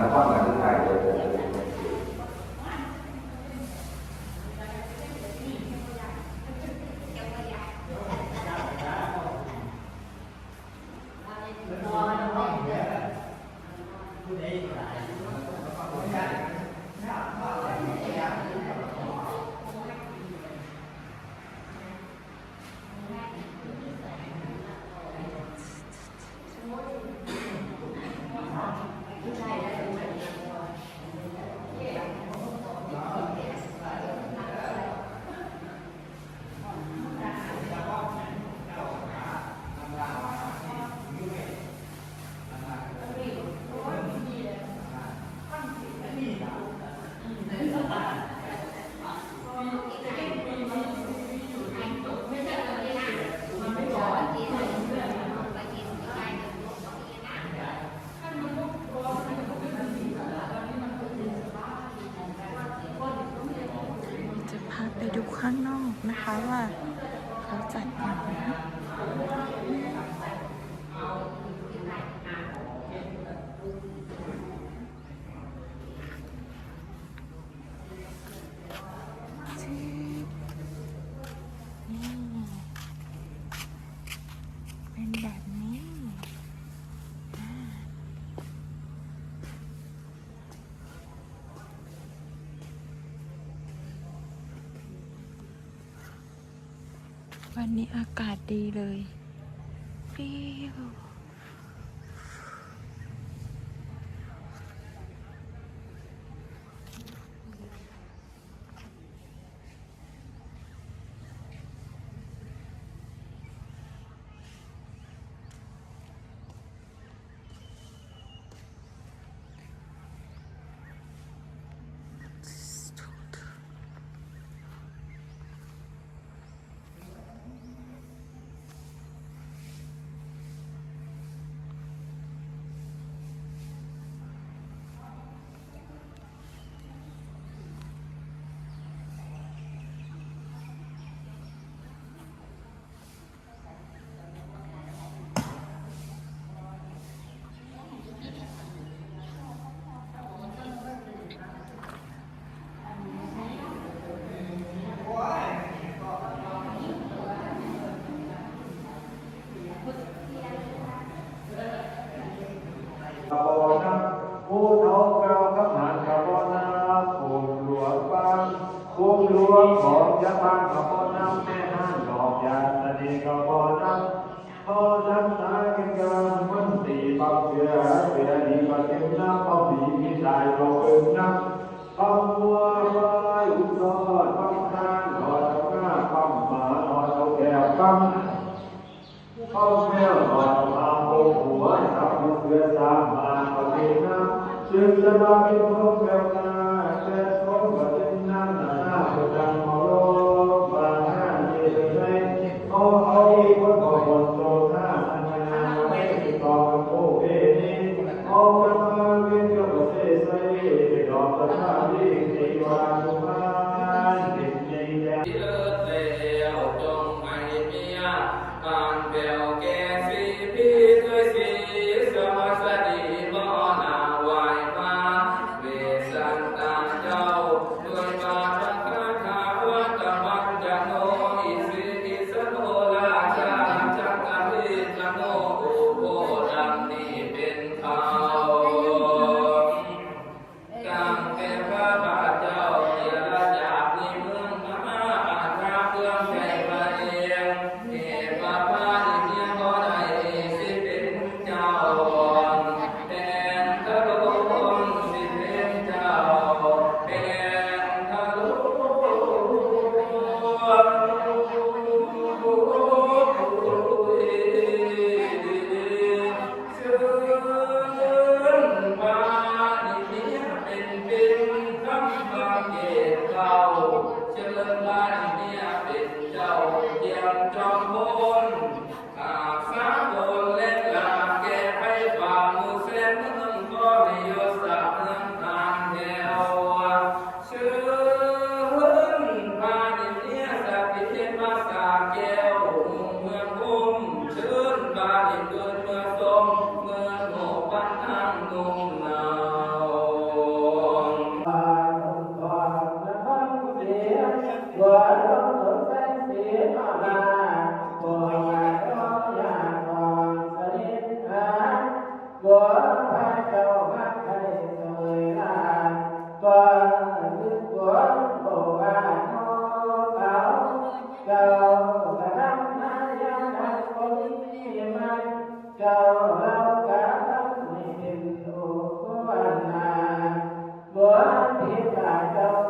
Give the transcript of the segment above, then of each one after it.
แล้วก็เหมือน ข้างนอกนะคะว่าเขาจัดอย่างไรจิ๊บนี่เป็นแบบนี้อ่า วันนี้อากาศดีเลยฟิวขบวนนะผู้เฒ่าเก่าขมานขบวนนะผู้หลวงฟังผู้หล วงของยะฟังขบวนนะแม่ห้างดอกยาสนีขบวนนะพอจันทากันกันมันตีปักเสือเสือดีกว่าเต็มน้ำเขาดีมีสายเราเอิงน้ำเขาบัวร้อยอุดรฟังทางรอเจ้าหน้าฟังหมารอเจ้าแก้วฟังเข้าแม่หอดมาโอ้หัวสับมือเสือสามมาเอาเองนะจึงจะมาเป็นพบแก้วนา I'm here our God.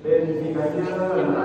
เป็นที่กระเจริอไหล